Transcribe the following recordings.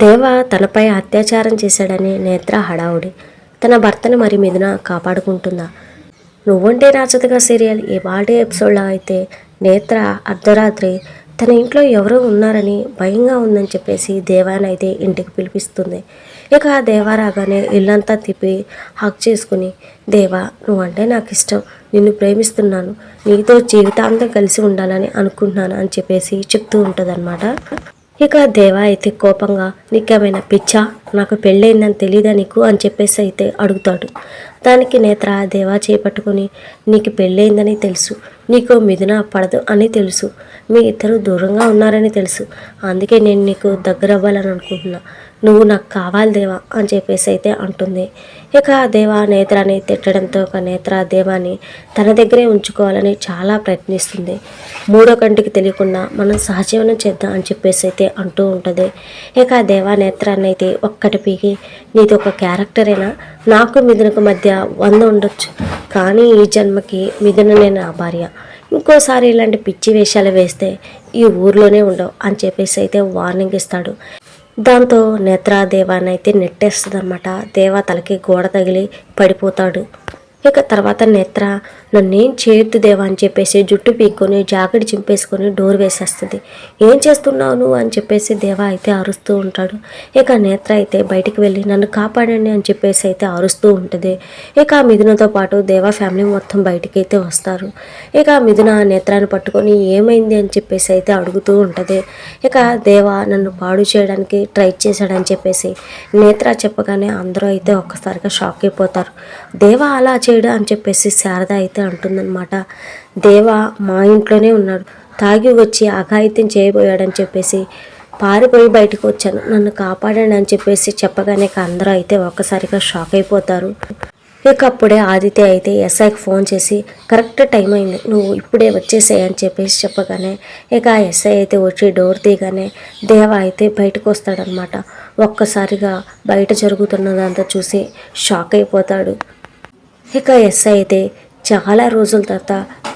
దేవ తనపై అత్యాచారం చేశాడని నేత్ర హడావుడి. తన భర్తను మరి మిథున కాపాడుకుంటుందా? నువ్వుంటే నాచదుగా సీరియల్. ఈ ఎపిసోడ్లో అయితే నేత్ర అర్ధరాత్రి తన ఇంట్లో ఎవరో ఉన్నారని భయంగా ఉందని చెప్పేసి దేవానైతే ఇంటికి పిలిపిస్తుంది. ఇక దేవా రాగానే ఇల్లంతా తిప్పి హక్ చేసుకుని దేవా నువ్వంటే నాకు ఇష్టం నిన్ను ప్రేమిస్తున్నాను. నీతో జీవితాంతం కలిసి ఉండాలని అనుకుంటున్నాను అని చెప్పేసి చెప్తూ ఉంటుందన్నమాట. ఇక దేవా అయితే కోపంగా నీకేమైనా పిచ్చా నాకు పెళ్ళయిందని తెలీదా నీకు? అని చెప్పేసి అయితే అడుగుతాడు. దానికి నేత్ర దేవా చేపట్టుకుని నీకు పెళ్ళయిందని తెలుసు నీకు మిథున పడదు అని తెలుసు మీ ఇద్దరు దూరంగా ఉన్నారని తెలుసు అందుకే నేను నీకు దగ్గర అవ్వాలని అనుకుంటున్నా. నువ్వు నాకు కావాలి దేవా అని చెప్పేసి అయితే అంటుంది. ఇక దేవా నేత్రాన్ని తిట్టడంతో ఒక నేత్ర దేవాని తన దగ్గరే ఉంచుకోవాలని చాలా ప్రయత్నిస్తుంది. మూడో కంటికి తెలియకుండా మనం సహజీవనం చేద్దాం అని చెప్పేసి అయితే అంటూ ఉంటుంది. ఇక దేవా నేత్రాన్ని అయితే ఒక్కటి పీకి నీది ఒక క్యారెక్టరేనా? నాకు మిథునకు మధ్య వంద ఉండొచ్చు. కానీ ఈ జన్మకి మిథుననే నా భార్య. ఇంకోసారి ఇలాంటి పిచ్చి వేషాలు వేస్తే ఈ ఊర్లోనే ఉండవు అని చెప్పేసి అయితే వార్నింగ్ ఇస్తాడు. దాంతో నేత్ర దేవాన్ని అయితే నెట్టేస్తుంది అనమాట దేవా తలకి గోడ తగిలి పడిపోతాడు. ఇక తర్వాత నేత్ర నన్నేం ఏం దేవా అని చెప్పేసి జుట్టు పీక్కొని జాకెట్ చింపేసుకొని డోర్ వేసేస్తుంది. ఏం చేస్తున్నావు నువ్వు? అని చెప్పేసి దేవా అయితే అరుస్తూ ఉంటాడు. ఇక నేత్ర అయితే బయటికి వెళ్ళి నన్ను కాపాడండి అని చెప్పేసి అయితే అరుస్తూ ఉంటుంది. ఇక మిథునతో పాటు దేవా ఫ్యామిలీ మొత్తం బయటికి అయితే వస్తారు. ఇక మిథున నేత్రాన్ని పట్టుకొని ఏమైంది? అని చెప్పేసి అయితే అడుగుతూ ఉంటుంది. ఇక దేవా నన్ను పాడు చేయడానికి ట్రై చేశాడని చెప్పేసి నేత్ర చెప్పగానే అందరూ అయితే ఒక్కసారిగా షాక్ అయిపోతారు. దేవా అలా చేయడు? అని చెప్పేసి శారద అయితే అంటుందన్నమాట. దేవా మా ఇంట్లోనే ఉన్నాడు. తాగి వచ్చి అఘాయిత్యం చేయబోయాడని చెప్పేసి పారిపోయి బయటకు వచ్చాను. నన్ను కాపాడండి అని చెప్పేసి చెప్పగానే అందరూ అయితే ఒక్కసారిగా షాక్ అయిపోతారు. ఇక అప్పుడే ఆదిత్య అయితే ఎస్ఐకి ఫోన్ చేసి కరెక్ట్ టైం అయింది. నువ్వు ఇప్పుడే వచ్చేసాయి అని చెప్పేసి చెప్పగానే ఇక ఆ ఎస్ఐ అయితే వచ్చి డోర్ తీయగానే దేవ అయితే బయటకు వస్తాడనమాట ఒక్కసారిగా బయట జరుగుతున్నదంతా చూసి షాక్ అయిపోతాడు. ఇక ఎస్ఐ అయితే చాలా రోజుల తర్వాత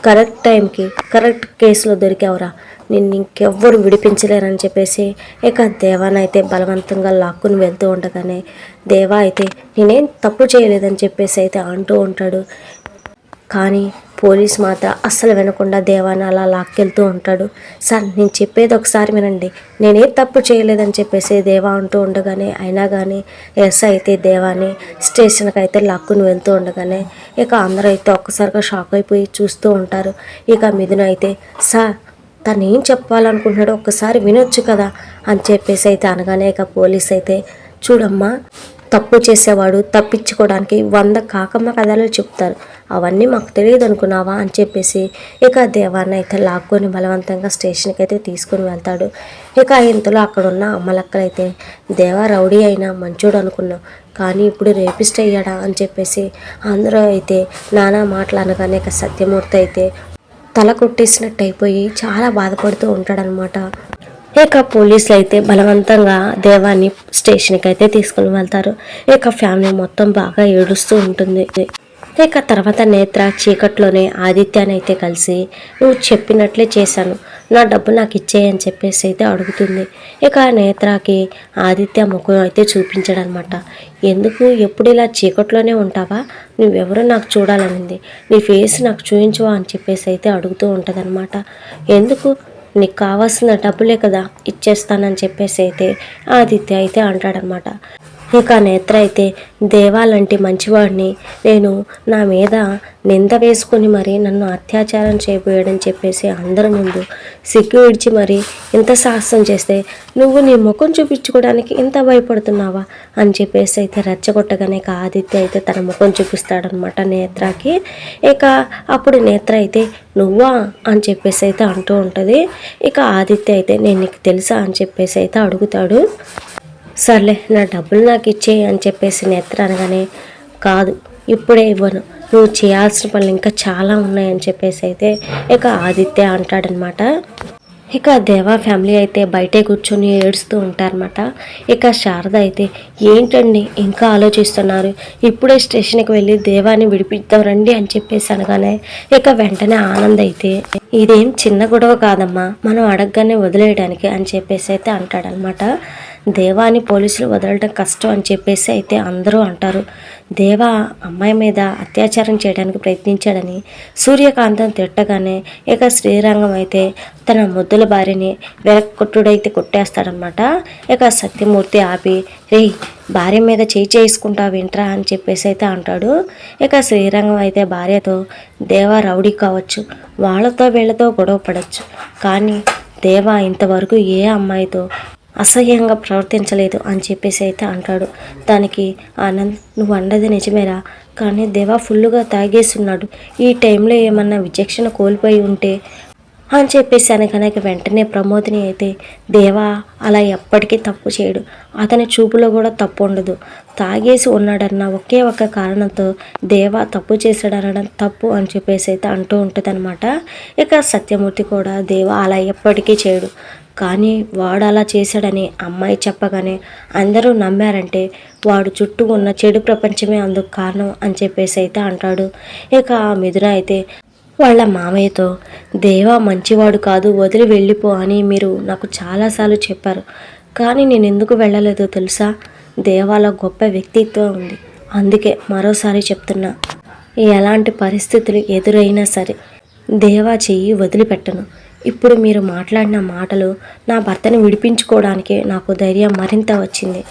కరెక్ట్ టైంకి కరెక్ట్ కేసులో దొరికావురా. నిన్ను ఇంకెవ్వరు విడిపించలేరని చెప్పేసి ఇక దేవాని అయితే బలవంతంగా లాక్కుని వెళ్తూ ఉండగానే దేవా అయితే నేనేం తప్పు చేయలేదని చెప్పేసి అయితే అంటూ ఉంటాడు. కానీ పోలీస్ మాత్రం అస్సలు వినకుండా దేవాన్ని అలా లాక్కెళ్తూ ఉంటాడు. సార్ నేను చెప్పేది ఒకసారి వినండి. నేనే తప్పు చేయలేదని చెప్పేసి దేవా అంటూ ఉండగానే అయినా కానీ ఎస్ అయితే దేవాని స్టేషన్కి అయితే లాక్కుని వెళ్తూ ఉండగానే ఇక అందరూ అయితే ఒక్కసారిగా షాక్ అయిపోయి చూస్తూ ఉంటారు. ఇక మిథున అయితే సార్ తను ఏం చెప్పాలనుకుంటున్నాడో ఒక్కసారి వినొచ్చు కదా అని చెప్పేసి అయితే అనగానే ఇక పోలీస్ అయితే చూడమ్మా తప్పు చేసేవాడు తప్పించుకోవడానికి వంద కాకమ్మ కథలు చెప్తారు. అవన్నీ మాకు తెలియదు అనుకున్నావా అని చెప్పేసి ఇక దేవాన్ని అయితే లాక్కొని బలవంతంగా స్టేషన్కి అయితే తీసుకుని వెళ్తాడు. ఇక ఇంతలో అక్కడ ఉన్న అమ్మలక్కలైతే దేవా రౌడీ అయినా మంచోడు అనుకున్నాం కానీ ఇప్పుడు రేపిస్ట్ అయ్యాడా? అని చెప్పేసి అందరూ అయితే నానా మాటలు అనగానే ఇక సత్యమూర్తి అయితే తల కొట్టేసినట్టు అయిపోయి చాలా బాధపడుతూ ఉంటాడనమాట. ఇక పోలీసులు అయితే బలవంతంగా దేవాన్ని స్టేషన్కి అయితే తీసుకుని వెళ్తారు. ఇక ఫ్యామిలీ మొత్తం బాగా ఏడుస్తూ ఉంటుంది. ఇక తర్వాత నేత్ర చీకట్లోనే ఆదిత్యాన్ని అయితే కలిసి నువ్వు చెప్పినట్లే చేశాను. నా డబ్బు నాకు ఇచ్చేయని చెప్పేసి అయితే అడుగుతుంది. ఇక నేత్రకి ఆదిత్య ముఖం అయితే చూపించాడనమాట. ఎందుకు? ఎప్పుడు ఇలా చీకట్లోనే ఉంటావా? నువ్వెవరో నాకు చూడాలనింది. నీ ఫేస్ నాకు చూయించవా అని చెప్పేసి అయితే అడుగుతూ ఉంటుందన్నమాట ఎందుకు? నీకు కావాల్సిన డబ్బులే కదా ఇచ్చేస్తానని చెప్పేసి అయితే ఆదిత్య అయితే అంటాడనమాట. ఇంకా నేత్ర అయితే దేవాలంటి మంచివాడిని నేను నా మీద నింద వేసుకొని మరి నన్ను అత్యాచారం చేయబోయాడని చెప్పేసి అందరి ముందు సిగ్గు విడిచి మరి ఇంత సాహసం చేస్తే నువ్వు నీ ముఖం చూపించుకోవడానికి ఇంత భయపడుతున్నావా? అని చెప్పేసి అయితే రెచ్చగొట్టగానే ఇక ఆదిత్య అయితే తన ముఖం చూపిస్తాడనమాట నేత్రకి. ఇక అప్పుడు నేత్ర అయితే నువ్వా? అని చెప్పేసి అయితే అంటూ ఉంటుంది. ఇక ఆదిత్య అయితే నేను నీకు తెలుసా? అని చెప్పేసి అయితే అడుగుతాడు. సర్లే నా డబ్బులు నాకు ఇచ్చేయి అని చెప్పేసి నేత్ర అనగానే కాదు ఇప్పుడే ఇవ్వను. నువ్వు చేయాల్సిన పనులు ఇంకా చాలా ఉన్నాయని చెప్పేసి అయితే ఇక ఆదిత్య అంటాడనమాట. ఇక దేవా ఫ్యామిలీ అయితే బయటే కూర్చొని ఏడుస్తూ ఉంటారనమాట. ఇక శారద అయితే ఏంటండి ఇంకా ఆలోచిస్తున్నారు? ఇప్పుడే స్టేషన్కి వెళ్ళి దేవాని విడిపిద్దాం రండి అని చెప్పేసి అనగానే ఇక వెంటనే ఆనంద్ అయితే ఇదేం చిన్న గొడవ కాదమ్మా మనం అడగగానే వదిలేయడానికి అని చెప్పేసి అయితే అంటాడనమాట. దేవాని పోలీసులు వదలడం కష్టం అని చెప్పేసి అయితే అందరూ అంటారు. దేవా అమ్మాయి మీద అత్యాచారం చేయడానికి ప్రయత్నించాడని సూర్యకాంతం తిట్టగానే ఇక శ్రీరంగం అయితే తన ముద్దుల భార్యని వెనక్కొట్టుడైతే కొట్టేస్తాడనమాట ఇక సత్యమూర్తి ఆపి రే భార్య మీద చేయి చేసుకుంటా వింట్రా అని చెప్పేసి అయితే అంటాడు. ఇక శ్రీరంగం అయితే భార్యతో దేవా రౌడీ కావచ్చు. వాళ్ళతో వీళ్ళతో గొడవ పడవచ్చు కానీ దేవా ఇంతవరకు ఏ అమ్మాయితో అసహ్యంగా ప్రవర్తించలేదు అని చెప్పేసి అయితే అంటాడు. దానికి ఆనంద్ నువ్వు అన్నది నిజమేరా? కానీ దేవా ఫుల్గా తాగేస్తున్నాడు. ఈ టైంలో ఏమన్నా విచక్షణ కోల్పోయి ఉంటే అని చెప్పేసి అనగనక వెంటనే ప్రమోదిని అయితే దేవా అలా ఎప్పటికీ తప్పు చేయడు. అతని చూపులో కూడా తప్పు ఉండదు. తాగేసి ఉన్నాడన్న ఒకే ఒక్క కారణంతో దేవా తప్పు చేశాడనడం తప్పు అని చెప్పేసి అయితే అంటూ ఉంటుంది ఇక సత్యమూర్తి కూడా దేవా అలా ఎప్పటికీ చేయడు. కానీ వాడు అలా చేశాడని అమ్మాయి చెప్పగానే అందరూ నమ్మారంటే వాడు చుట్టూ ఉన్న చెడు ప్రపంచమే అందుకు కారణం అని చెప్పేసి అయితే అంటాడు. ఇక ఆ మిథున అయితే వాళ్ళ మామయ్యతో దేవా మంచివాడు కాదు వదిలి వెళ్ళిపో అని మీరు నాకు చాలాసార్లు చెప్పారు. కానీ నేను ఎందుకు వెళ్ళలేదో తెలుసా? దేవాల గొప్ప వ్యక్తిత్వం ఉంది. అందుకే మరోసారి చెప్తున్నా ఎలాంటి పరిస్థితులు ఎదురైనా సరే దేవా చెయ్యి వదిలిపెట్టను. ఇప్పుడు మీరు మాట్లాడిన మాటలు నా భర్తను విడిపించుకోవడానికి నాకు ధైర్యం మరింత వచ్చింది.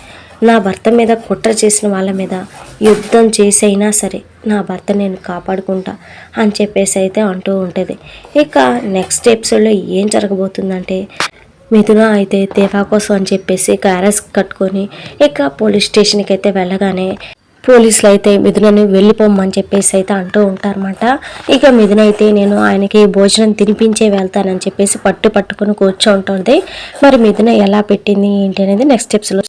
నా భర్త మీద కుట్ర చేసిన వాళ్ళ మీద యుద్ధం చేసైనా సరే నా భర్త నేను కాపాడుకుంటా అని చెప్పేసి అయితే అంటూ ఉంటుంది. ఇక నెక్స్ట్ ఎపిసోడ్లో ఏం జరగబోతుందంటే మిథున అయితే దేవా కోసం అని చెప్పేసి క్యారెస్ కట్టుకొని ఇక పోలీస్ స్టేషన్కి అయితే వెళ్ళగానే పోలీసులు అయితే మిథునని వెళ్ళిపోమని చెప్పేసి అయితే అంటూ ఉంటారన్నమాట. ఇక మిథున అయితే నేను ఆయనకి భోజనం తినిపించే వెళ్తానని చెప్పేసి పట్టు పట్టుకుని కూర్చో ఉంటుంది మరి మిథున ఎలా పెట్టింది ఏంటి అనేది నెక్స్ట్ స్టెప్స్లో